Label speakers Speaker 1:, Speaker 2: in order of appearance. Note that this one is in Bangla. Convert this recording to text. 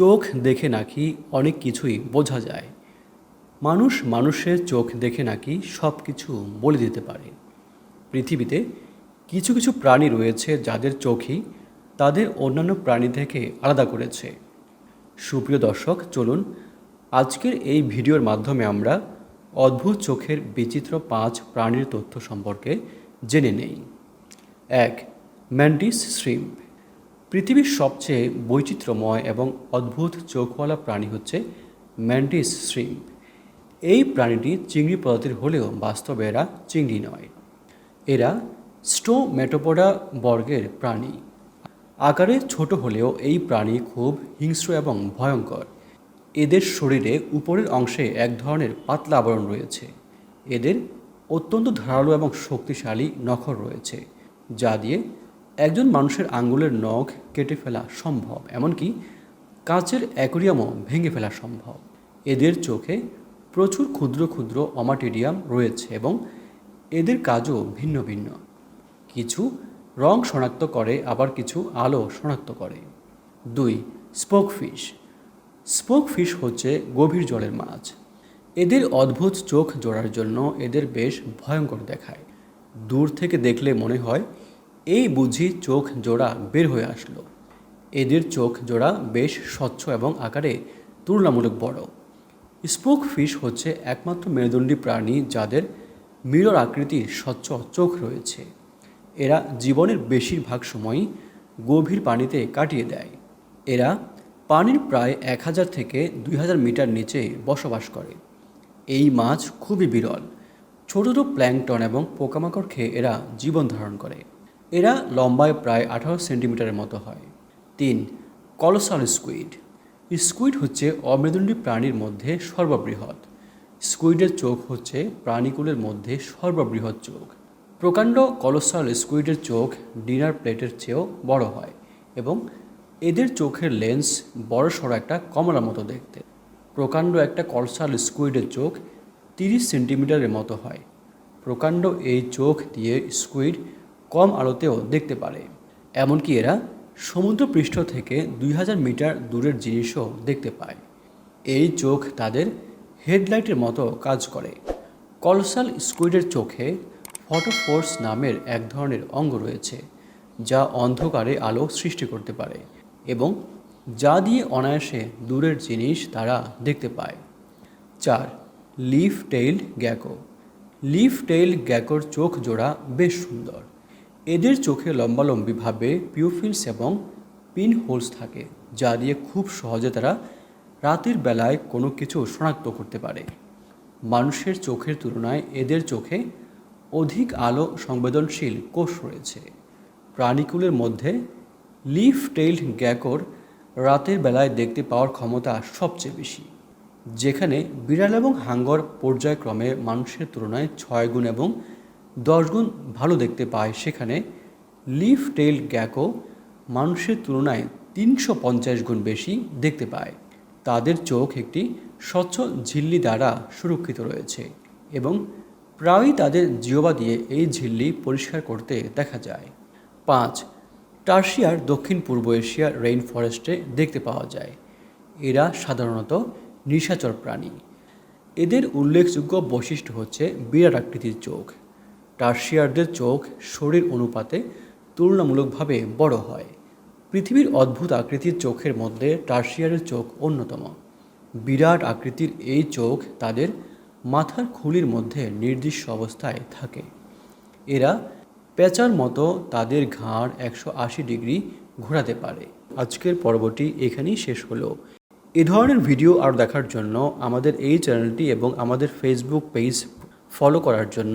Speaker 1: চোখ দেখে নাকি অনেক কিছুই বোঝা যায়। মানুষ মানুষের চোখ দেখে নাকি সব কিছু বলে দিতে পারে। পৃথিবীতে কিছু কিছু প্রাণী রয়েছে যাদের চোখই তাদের অন্যান্য প্রাণী থেকে আলাদা করেছে। সুপ্রিয় দর্শক, চলুন আজকের এই ভিডিওর মাধ্যমে আমরা অদ্ভুত চোখের বিচিত্র পাঁচ প্রাণীর তথ্য সম্পর্কে জেনে নেই। এক ম্যান্ডিস শ্রিম্প পৃথিবীর সবচেয়ে বৈচিত্র্যময় এবং অদ্ভুত চোখওয়ালা প্রাণী হচ্ছে ম্যান্ডিস শ্রিম্প। এই প্রাণীটি চিংড়ি প্রজাতির হলেও বাস্তবে এরা চিংড়ি নয়। এরা স্টোমেটোপোডা বর্গের প্রাণী। আকারে ছোট হলেও এই প্রাণী খুব হিংস্র এবং ভয়ঙ্কর। এদের শরীরে উপরের অংশে এক ধরনের পাতলা আবরণ রয়েছে। এদের অত্যন্ত ধারালো এবং শক্তিশালী নখর রয়েছে, যা দিয়ে একজন মানুষের আঙ্গুলের নখ কেটে ফেলা সম্ভব, এমনকি কাঁচের অ্যাকোরিয়ামও ভেঙে ফেলা সম্ভব। এদের চোখে প্রচুর ক্ষুদ্র ক্ষুদ্র অমাটেরিয়াম রয়েছে এবং এদের কাজও ভিন্ন ভিন্ন। কিছু রং শনাক্ত করে, আবার কিছু আলো শনাক্ত করে। দুই, স্পোক ফিশ। স্পোক ফিশ হচ্ছে গভীর জলের মাছ। এদের অদ্ভুত চোখ জোড়ার জন্য এদের বেশ ভয়ঙ্কর দেখায়। দূর থেকে দেখলে মনে হয় এই বুঝি চোখ জোড়া বের হয়ে আসলো। এদের চোখ জোড়া বেশ স্বচ্ছ এবং আকারে তুলনামূলক বড়। স্পোক ফিশ হচ্ছে একমাত্র মেরুদণ্ডী প্রাণী যাদের মিরর আকৃতির স্বচ্ছ চোখ রয়েছে। এরা জীবনের বেশিরভাগ সময়ই গভীর পানিতে কাটিয়ে দেয়। এরা পানির প্রায় এক হাজার থেকে দুই হাজার মিটার নিচে বসবাস করে। এই মাছ খুবই বিরল। ছোট ছোট প্ল্যাংটন এবং পোকামাকড় খেয়ে এরা জীবন ধারণ করে। এরা লম্বায় প্রায় আঠারো সেন্টিমিটারের মতো হয়। তিন, কলোসাল স্কুইড। স্কুইড হচ্ছে অমেরুদণ্ডী প্রাণীর মধ্যে সর্ববৃহৎ। স্কুইডের চোখ হচ্ছে প্রাণীকুলের মধ্যে সর্ববৃহৎ চোখ। প্রকাণ্ড কলোসাল স্কুইডের চোখ ডিনার প্লেটের চেয়েও বড় হয় এবং এদের চোখের লেন্স বড়সড় একটা কমলার মতো দেখতে। প্রকাণ্ড একটা কলসাল স্কুইডের চোখ তিরিশ সেন্টিমিটারের মতো হয়। প্রকাণ্ড এই চোখ দিয়ে স্কুইড কম আলোতেও দেখতে পারে। এমনকি এরা সমুদ্রপৃষ্ঠ থেকে দুই হাজার মিটার দূরের জিনিসও দেখতে পায়। এই চোখ তাদের হেডলাইটের মতো কাজ করে। কলসাল স্কুইডের চোখে ফটোফোর্স নামের এক ধরনের অঙ্গ রয়েছে, যা অন্ধকারে আলো সৃষ্টি করতে পারে এবং যা দিয়ে অনায়াসে দূরের জিনিস তারা দেখতে পায়। চার, leaf tailed gecko. Leaf tail গ্যাকোর চোখ জোড়া বেশ সুন্দর। এদের চোখে লম্বালম্বিভাবে পিউফিলস এবং পিন হোলস থাকে, যা দিয়ে খুব সহজে তারা রাতের বেলায় কোনো কিছু শনাক্ত করতে পারে। মানুষের চোখের তুলনায় এদের চোখে অধিক আলো সংবেদনশীল কোষ রয়েছে। প্রাণীকুলের মধ্যে লিফ টেইলড গ্যাকোর রাতের বেলায় দেখতে পাওয়ার ক্ষমতা সবচেয়ে বেশি, যেখানে বিড়াল এবং হাঙ্গর পর্যায়ক্রমে মানুষের তুলনায় ছয় গুণ এবং দশ গুণ ভালো দেখতে পায়। সেখানে লিফ টেইল গ্যাকো মানুষের তুলনায় তিনশো পঞ্চাশ গুণ বেশি দেখতে পায়। তাদের চোখ একটি স্বচ্ছ ঝিল্লি দ্বারা সুরক্ষিত রয়েছে এবং প্রায়ই তাদের জিওবা দিয়ে এই ঝিল্লি পরিষ্কার করতে দেখা যায়। পাঁচ, টার্সিয়ার দক্ষিণ পূর্ব এশিয়ার রেইন ফরেস্টে দেখতে পাওয়া যায়। এরা সাধারণত নিশাচর প্রাণী। এদের উল্লেখযোগ্য বৈশিষ্ট্য হচ্ছে বিরাট আকৃতির চোখ। টার্সিয়ারদের চোখ শরীর অনুপাতে তুলনামূলকভাবে বড় হয়। পৃথিবীর অদ্ভুত আকৃতির চোখের মধ্যে টার্সিয়ারের চোখ অন্যতম। বিরাট আকৃতির এই চোখ তাদের মাথার খুলির মধ্যে নির্দিষ্ট অবস্থায় থাকে। এরা পেঁচার মতো তাদের ঘাড় একশো আশি ডিগ্রি ঘোরাতে পারে। আজকের পর্বটি এখানেই শেষ হলো। এ ধরনের ভিডিও আর দেখার জন্য আমাদের এই চ্যানেলটি এবং আমাদের ফেসবুক পেজ ফলো করার জন্য